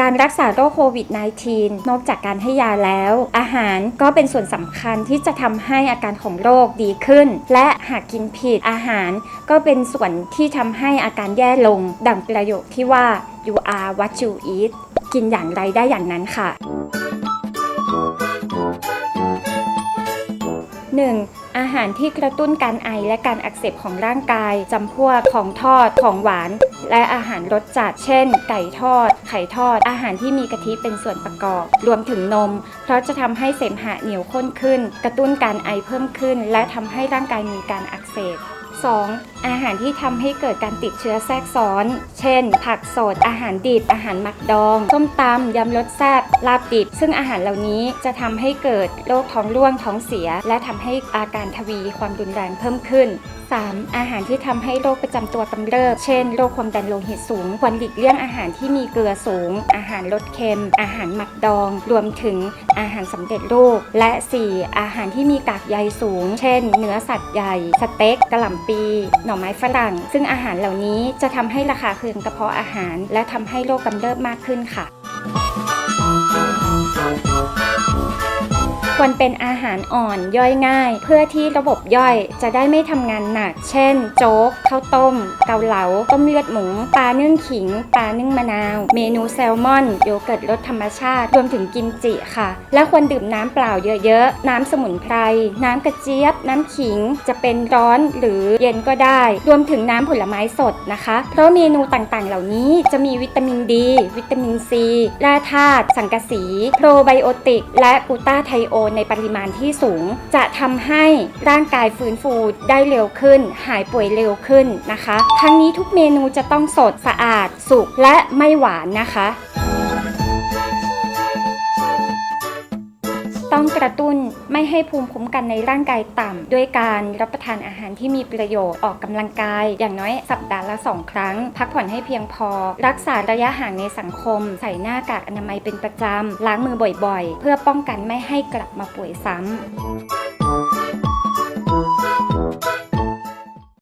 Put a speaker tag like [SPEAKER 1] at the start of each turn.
[SPEAKER 1] การรักษาโรคโควิด -19 นอกจากการให้ยาแล้ว อาหารก็เป็นส่วนสำคัญที่จะทำให้อาการของโรคดีขึ้น และหากกินผิดอาหารก็เป็นส่วนที่ทำให้อาการแย่ลง ดังประโยคที่ว่า you are what you eat กินอย่างไรได้อย่างนั้นค่ะ 1. อาหารที่กระตุ้นการไอและการอักเสบของร่างกายจำพวกของทอดของหวาน และอาหารรสจัด เช่น ไก่ทอด ไข่ทอด อาหารที่มีกะทิเป็นส่วนประกอบ รวมถึงนม เพราะจะทำให้เสมหะเหนียวข้นขึ้น กระตุ้นการไอเพิ่มขึ้น และทำให้ร่างกายมีการอักเสบ 2. อาหารที่ทำให้เกิดการติดเชื้อแทรกซ้อน เช่น ผักสด อาหารดิบ อาหารหมักดอง ส้มตำ ยำรสแซ่บ ลาบดิบ ซึ่งอาหารเหล่านี้จะทำให้เกิดโรคท้องร่วง ท้องเสีย และทำให้อาการทวีความรุนแรงเพิ่มขึ้น 3. อาหารที่ทำให้โรคประจำตัวกำเริบ เช่น โรคความดันโลหิตสูง ควรหลีกเลี่ยงอาหารที่มีเกลือสูง อาหารรสเค็ม อาหารหมักดอง รวมถึงอาหารสำเร็จรูป และ 4. อาหารที่มีกากใยสูง เช่น เนื้อสัตว์ใหญ่ สเต็กกระหล่ำปีหน่อไม้ฝรั่ง ซึ่งอาหารเหล่านี้จะทำให้ราคาเคืองกระเพาะอาหาร และทำให้โรคกำเริบมากขึ้นค่ะ ควรเป็นอาหารอ่อนย่อยง่าย เพื่อที่ระบบย่อยจะได้ไม่ทำงานหนัก เช่น โจ๊กข้าวต้ม เกาเหลา ต้มเลือดหมูปลาเนึ่งขิงปลานึ่งมะนาว เมนูแซลมอนโยเกิร์ตรสธรรมชาติ รวมถึงกิมจิค่ะ และควรดื่มน้ำเปล่าเยอะๆ น้ำสมุนไพร น้ำกระเจี๊ยบ น้ำขิง จะเป็นร้อนหรือเย็นก็ได้ รวมถึงน้ำผลไม้สดนะคะ เพราะเมนูต่างๆ เหล่านี้จะมีวิตามินดี วิตามินซีแร่ธาตุสังกะสี โปรไบโอติก และกูตาไทโอนในปริมาณที่สูง จะทำให้ร่างกายฟื้นฟูได้เร็วขึ้น หายป่วยเร็วขึ้นนะคะ ทั้งนี้ทุกเมนูจะต้องสดสะอาดสุกและไม่หวานนะคะ ต้องกระตุ้นไม่ให้ภูมิคุ้มกันในร่างกายต่ำด้วยการรับประทานอาหารที่มีประโยชน์ออกกำลังกาย อย่างน้อยสัปดาห์ละ 2 ครั้ง พักผ่อนให้เพียงพอ รักษาระยะห่างในสังคม ใส่หน้ากากอนามัยเป็นประจำล้างมือบ่อยๆ เพื่อป้องกันไม่ให้กลับมาป่วยซ้ำ